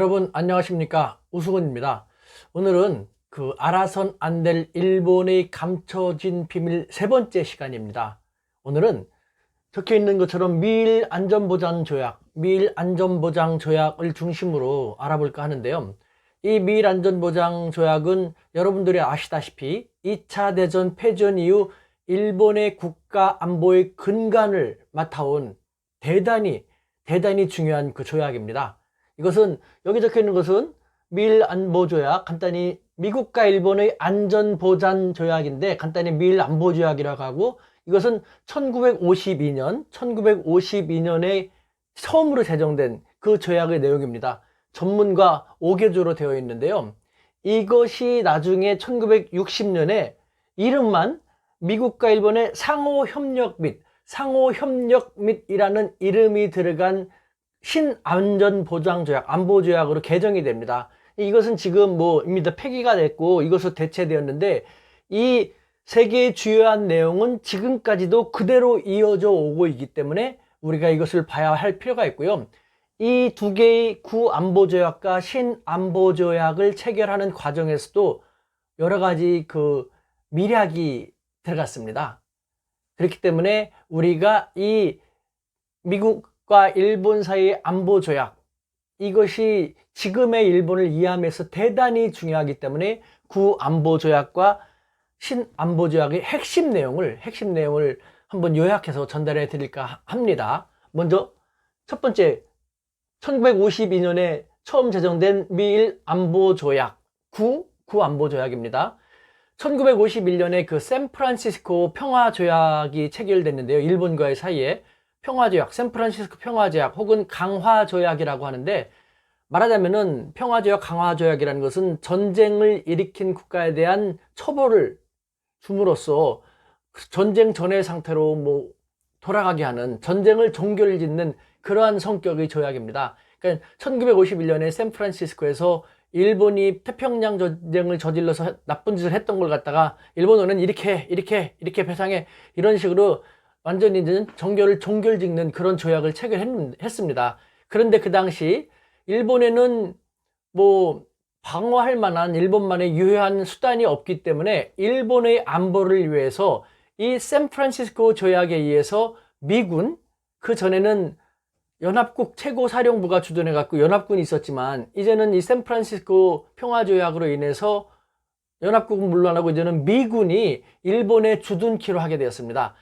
여러분 안녕하십니까 우승훈입니다. 오늘은 그 알아선 안 될 일본의 감춰진 비밀 세 번째 시간입니다. 오늘은 적혀 있는 것처럼 미일 안전보장 조약, 미일 안전보장 조약을 중심으로 알아볼까 하는데요. 이 미일 안전보장 조약은 여러분들이 아시다시피 2차 대전 패전 이후 일본의 국가 안보의 근간을 맡아온 대단히 대단히 중요한 그 조약입니다. 이것은 여기 적혀 있는 것은 미일 안보 조약, 간단히 미국과 일본의 안전 보장 조약인데 간단히 미일 안보 조약이라고 하고 이것은 1952년, 1952년에 처음으로 제정된 그 조약의 내용입니다. 전문가 5개조로 되어 있는데요. 이것이 나중에 1960년에 이름만 미국과 일본의 상호 협력 및 상호 협력 및이라는 이름이 들어간 신안전보장조약, 안보조약으로 개정이 됩니다. 이것은 지금 뭐 이미 다 폐기가 됐고 이것으로 대체되었는데 이 세계의 주요한 내용은 지금까지도 그대로 이어져 오고 있기 때문에 우리가 이것을 봐야 할 필요가 있고요. 이 두 개의 구안보조약과 신안보조약을 체결하는 과정에서도 여러 가지 그 미략이 들어갔습니다. 그렇기 때문에 우리가 이 미국 과 일본 사이의 안보 조약 이것이 지금의 일본을 이해하면서 대단히 중요하기 때문에 구안보 조약과 신안보 조약의 핵심 내용을 핵심 내용을 한번 요약해서 전달해 드릴까 합니다. 먼저 첫 번째 1952년에 처음 제정된 미일 안보 조약 9 구안보 조약입니다. 1951년에 그 샌프란시스코 평화 조약이 체결됐는데요. 일본과의 사이에 평화조약, 샌프란시스코 평화조약 혹은 강화조약이라고 하는데 말하자면은 평화조약, 강화조약이라는 것은 전쟁을 일으킨 국가에 대한 처벌을 줌으로써 전쟁 전의 상태로 뭐 돌아가게 하는 전쟁을 종결 짓는 그러한 성격의 조약입니다. 그러니까 1951년에 샌프란시스코에서 일본이 태평양 전쟁을 저질러서 나쁜 짓을 했던 걸 갖다가 일본어는 이렇게 이렇게 이렇게 배상해 이런 식으로 완전히 정결을 종결짓는 그런 조약을 체결했습니다. 그런데 그 당시 일본에는 뭐 방어할 만한 일본만의 유효한 수단이 없기 때문에 일본의 안보를 위해서 이 샌프란시스코 조약에 의해서 미군 그 전에는 연합국 최고사령부가 주둔해 갖고 연합군이 있었지만 이제는 이 샌프란시스코 평화조약으로 인해서 연합국은 물러나고 이제는 미군이 일본의 주둔키로 하게 되었습니다.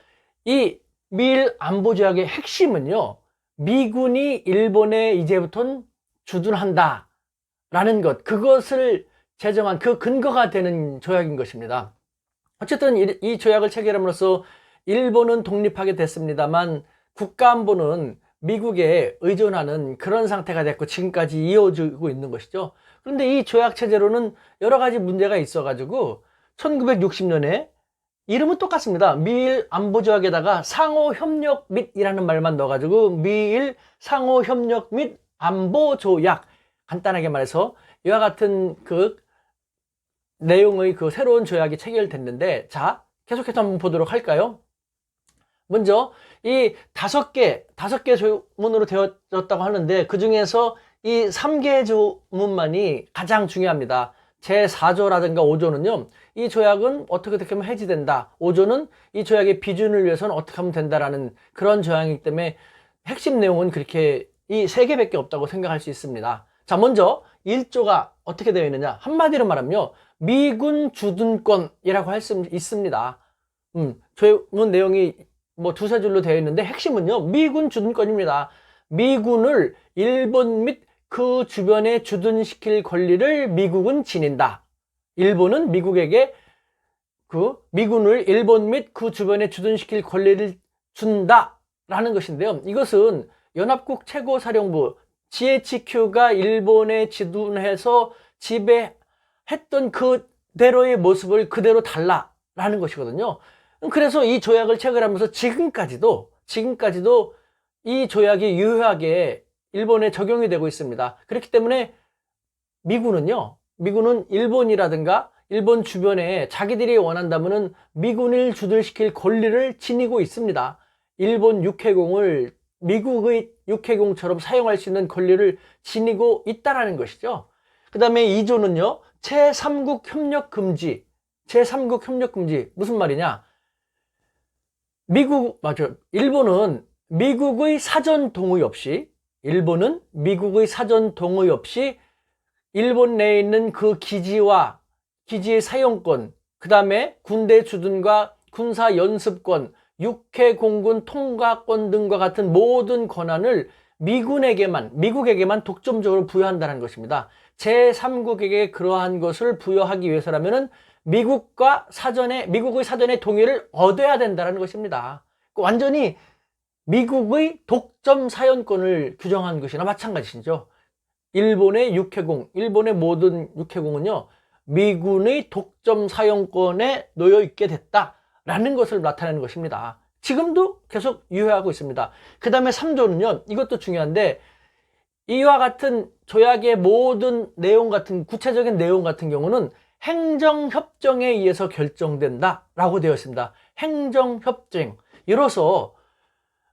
이 미일 안보 조약의 핵심은요. 미군이 일본에 이제부터는 주둔한다 라는 것 그것을 제정한 그 근거가 되는 조약인 것입니다. 어쨌든 이, 이 조약을 체결함으로써 일본은 독립하게 됐습니다만 국가안보는 미국에 의존하는 그런 상태가 됐고 지금까지 이어지고 있는 것이죠. 그런데 이 조약 체제로는 여러 가지 문제가 있어 가지고 1960년에 이름은 똑같습니다. 미일 안보조약에다가 상호협력 및이라는 말만 넣어가지고 미일 상호협력 및 안보조약 간단하게 말해서 이와 같은 그 내용의 그 새로운 조약이 체결됐는데 자 계속해서 한번 보도록 할까요? 먼저 이 다섯 개, 다섯 개 조문으로 되어졌다고 하는데 그 중에서 이 3개 조문만이 가장 중요합니다. 제4조라든가 5조는요, 이 조약은 어떻게 어떻게 하면 해지된다. 5조는 이 조약의 비준을 위해서는 어떻게 하면 된다라는 그런 조약이기 때문에 핵심 내용은 그렇게 이 세 개밖에 없다고 생각할 수 있습니다. 자, 먼저 1조가 어떻게 되어 있느냐. 한마디로 말하면요, 미군 주둔권이라고 할 수 있습니다. 음, 조문 내용이 뭐 두세 줄로 되어 있는데 핵심은요, 미군 주둔권입니다. 미군을 일본 및 그 주변에 주둔시킬 권리를 미국은 지닌다. 일본은 미국에게 그 미군을 일본 및 그 주변에 주둔시킬 권리를 준다라는 것인데요. 이것은 연합국 최고사령부 GHQ가 일본에 지둔해서 지배했던 그대로의 모습을 그대로 달라라는 것이거든요. 그래서 이 조약을 체결하면서 지금까지도 지금까지도 이 조약이 유효하게 일본에 적용이 되고 있습니다. 그렇기 때문에 미군은요. 미군은 일본이라든가 일본 주변에 자기들이 원한다면은 미군을 주둔시킬 권리를 지니고 있습니다. 일본 육해공을 미국의 육해공처럼 사용할 수 있는 권리를 지니고 있다라는 것이죠. 그 다음에 2조는요, 제3국 협력 금지. 제3국 협력 금지. 무슨 말이냐? 미국, 맞아. 일본은 미국의 사전 동의 없이, 일본은 미국의 사전 동의 없이 일본 내에 있는 그 기지와 기지의 사용권, 그 다음에 군대 주둔과 군사 연습권, 육해 공군 통과권 등과 같은 모든 권한을 미군에게만, 미국에게만 독점적으로 부여한다는 것입니다. 제3국에게 그러한 것을 부여하기 위해서라면은 미국과 사전에, 미국의 사전에 동의를 얻어야 된다는 것입니다. 완전히 미국의 독점 사연권을 규정한 것이나 마찬가지죠. 일본의 육해공, 일본의 모든 육해공은요, 미군의 독점 사용권에 놓여 있게 됐다라는 것을 나타내는 것입니다. 지금도 계속 유효하고 있습니다. 그 다음에 3조는요, 이것도 중요한데, 이와 같은 조약의 모든 내용 같은, 구체적인 내용 같은 경우는 행정협정에 의해서 결정된다 라고 되어 있습니다. 행정협정. 이로써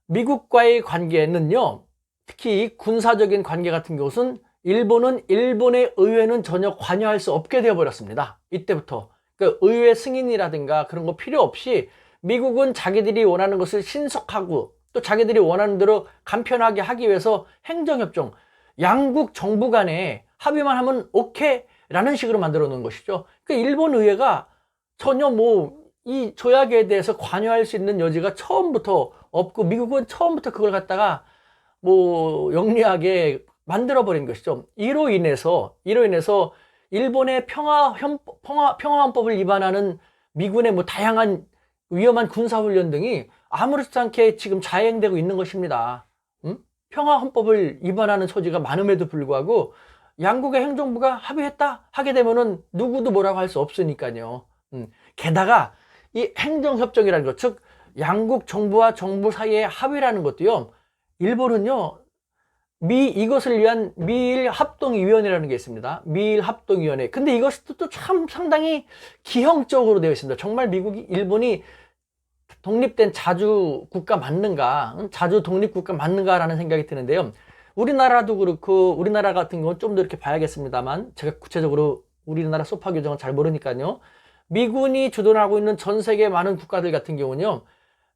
미국과의 관계는요, 특히 군사적인 관계 같은 것은 일본은 일본의 의회는 전혀 관여할 수 없게 되어버렸습니다. 이때부터. 그 의회 승인이라든가 그런 거 필요 없이 미국은 자기들이 원하는 것을 신속하고 또 자기들이 원하는 대로 간편하게 하기 위해서 행정협정, 양국 정부 간에 합의만 하면 오케이 라는 식으로 만들어 놓은 것이죠. 그 일본 의회가 전혀 뭐 이 조약에 대해서 관여할 수 있는 여지가 처음부터 없고 미국은 처음부터 그걸 갖다가 뭐 영리하게 만들어 버린 것이죠. 이로 인해서 이로 인해서 일본의 평화 평화 평화헌법을 위반하는 미군의 뭐 다양한 위험한 군사 훈련 등이 아무렇지 않게 지금 자행되고 있는 것입니다. 음? 평화헌법을 위반하는 소지가 많음에도 불구하고 양국의 행정부가 합의했다 하게 되면은 누구도 뭐라고 할 수 없으니까요. 음. 게다가 이 행정협정이라는 것, 즉 양국 정부와 정부 사이의 합의라는 것도요. 일본은요. 미 이것을 위한 미일 합동위원회라는 게 있습니다. 미일 합동위원회. 근데 이것도 또 참 상당히 기형적으로 되어 있습니다. 정말 미국이 일본이 독립된 자주 국가 맞는가, 자주 독립 국가 맞는가라는 생각이 드는데요. 우리나라도 그렇고 우리나라 같은 경우는 좀 더 이렇게 봐야겠습니다만 제가 구체적으로 우리나라 소파 규정을 잘 모르니까요. 미군이 주둔하고 있는 전 세계 많은 국가들 같은 경우는요.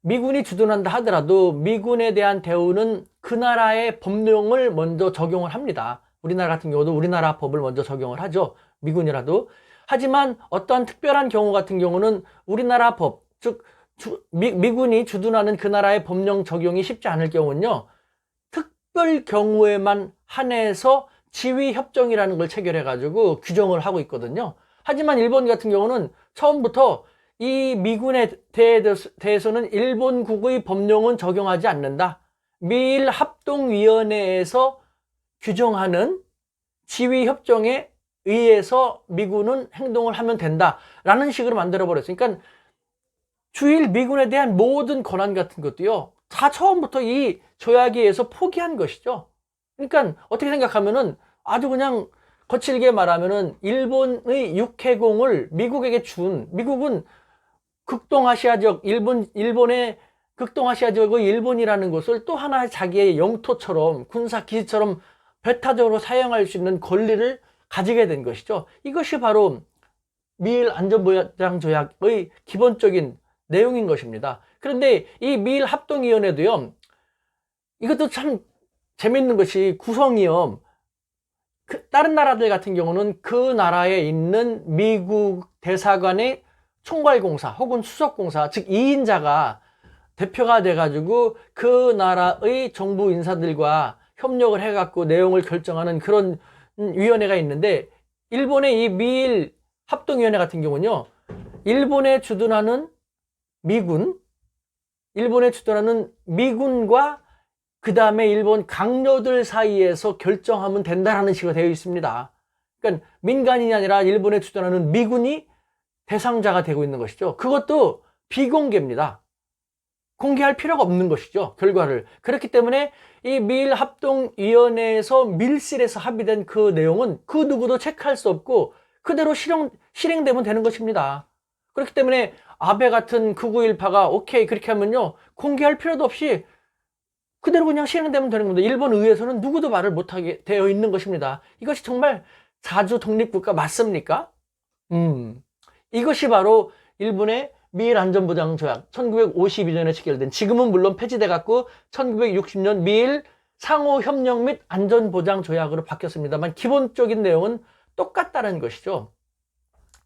미군이 주둔한다 하더라도 미군에 대한 대우는 그 나라의 법령을 먼저 적용을 합니다. 우리나라 같은 경우도 우리나라 법을 먼저 적용을 하죠. 미군이라도. 하지만 어떠한 특별한 경우 같은 경우는 우리나라 법, 즉 주, 미, 미군이 주둔하는 그 나라의 법령 적용이 쉽지 않을 경우는요. 특별 경우에만 한해서 지휘 협정이라는 걸 체결해 가지고 규정을 하고 있거든요. 하지만 일본 같은 경우는 처음부터 이 미군에 대해서는 일본국의 법령은 적용하지 않는다. 미일 합동위원회에서 규정하는 지휘 협정에 의해서 미군은 행동을 하면 된다라는 식으로 만들어 버렸어요. 그러니까 주일 미군에 대한 모든 권한 같은 것도요. 다 처음부터 이 조약에 의해서 포기한 것이죠. 그러니까 어떻게 생각하면은 아주 그냥 거칠게 말하면은 일본의 육해공을 미국에게 준 미국은 극동아시아 지역 일본 일본의 극동아시아 지역의 일본이라는 것을 또 하나의 자기의 영토처럼 군사 기지처럼 배타적으로 사용할 수 있는 권리를 가지게 된 것이죠. 이것이 바로 미일 안전보장 조약의 기본적인 내용인 것입니다. 그런데 이 미일 합동위원회도요. 이것도 참 재밌는 것이 구성이요. 그 다른 나라들 같은 경우는 그 나라에 있는 미국 대사관의 총괄공사 혹은 수석공사, 즉 2인자가 대표가 돼가지고 그 나라의 정부 인사들과 협력을 해갖고 내용을 결정하는 그런 위원회가 있는데 일본의 이 미일 합동위원회 같은 경우는요, 일본에 주둔하는 미군, 일본에 주둔하는 미군과 그 다음에 일본 강요들 사이에서 결정하면 된다라는 식으로 되어 있습니다. 그러니까 민간인이 아니라 일본에 주둔하는 미군이 대상자가 되고 있는 것이죠. 그것도 비공개입니다. 공개할 필요가 없는 것이죠. 결과를. 그렇기 때문에 이 미일 합동위원회에서 밀실에서 합의된 그 내용은 그 누구도 체크할 수 없고 그대로 실행, 실행되면 되는 것입니다. 그렇기 때문에 아베 같은 극우 일파가 오케이 그렇게 하면요 공개할 필요도 없이 그대로 그냥 실행되면 되는 겁니다. 일본 의회에서는 누구도 말을 못하게 되어 있는 것입니다. 이것이 정말 자주 독립국가 맞습니까? 음, 이것이 바로 일본의 미일 안전보장 조약 1952년에 체결된 지금은 물론 폐지돼 갖고 1960년 미일 상호 협력 및 안전 보장 조약으로 바뀌었습니다만 기본적인 내용은 똑같다는 것이죠.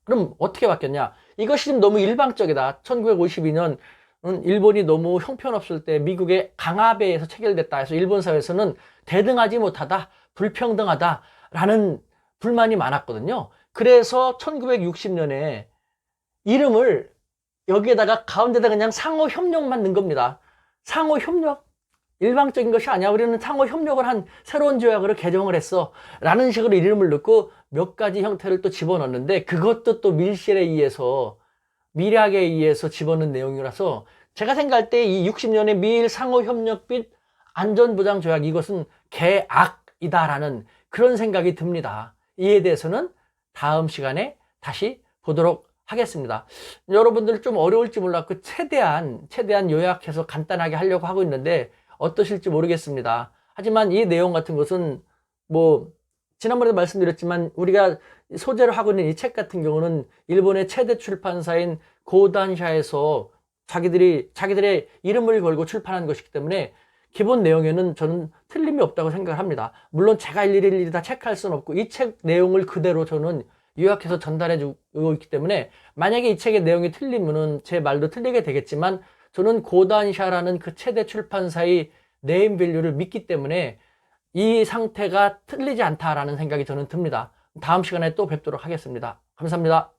그럼 어떻게 바뀌었냐? 이것이 좀 너무 일방적이다. 1952년 은 일본이 너무 형편없을 때 미국의 강압에 의해서 체결됐다 해서 일본 사회에서는 대등하지 못하다, 불평등하다라는 불만이 많았거든요. 그래서 1960년에 이름을 여기에다가 가운데다 그냥 상호 협력만 넣은 겁니다. 상호 협력? 일방적인 것이 아니야. 우리는 상호 협력을 한 새로운 조약으로 개정을 했어. 라는 식으로 이름을 넣고 몇 가지 형태를 또 집어넣는데 그것도 또 밀실에 의해서 미략에 의해서 집어넣은 내용이라서 제가 생각할 때 이 60년의 미일 상호 협력 및 안전보장 조약 이것은 개악이다라는 그런 생각이 듭니다. 이에 대해서는 다음 시간에 다시 보도록 하겠습니다. 여러분들 좀 어려울지 몰랐고 최대한 최대한 요약해서 간단하게 하려고 하고 있는데 어떠실지 모르겠습니다. 하지만 이 내용 같은 것은 뭐 지난번에도 말씀드렸지만 우리가 소재로 하고 있는 이 책 같은 경우는 일본의 최대 출판사인 고단샤에서 자기들이 자기들의 이름을 걸고 출판한 것이기 때문에 기본 내용에는 저는 틀림이 없다고 생각을 합니다. 물론 제가 일일이 다 체크할 수는 없고 이 책 내용을 그대로 저는 요약해서 전달해 주고 있기 때문에 만약에 이 책의 내용이 틀리면은 제 말도 틀리게 되겠지만 저는 고단샤라는 그 최대 출판사의 네임 밸류를 믿기 때문에 이 상태가 틀리지 않다라는 생각이 저는 듭니다. 다음 시간에 또 뵙도록 하겠습니다. 감사합니다.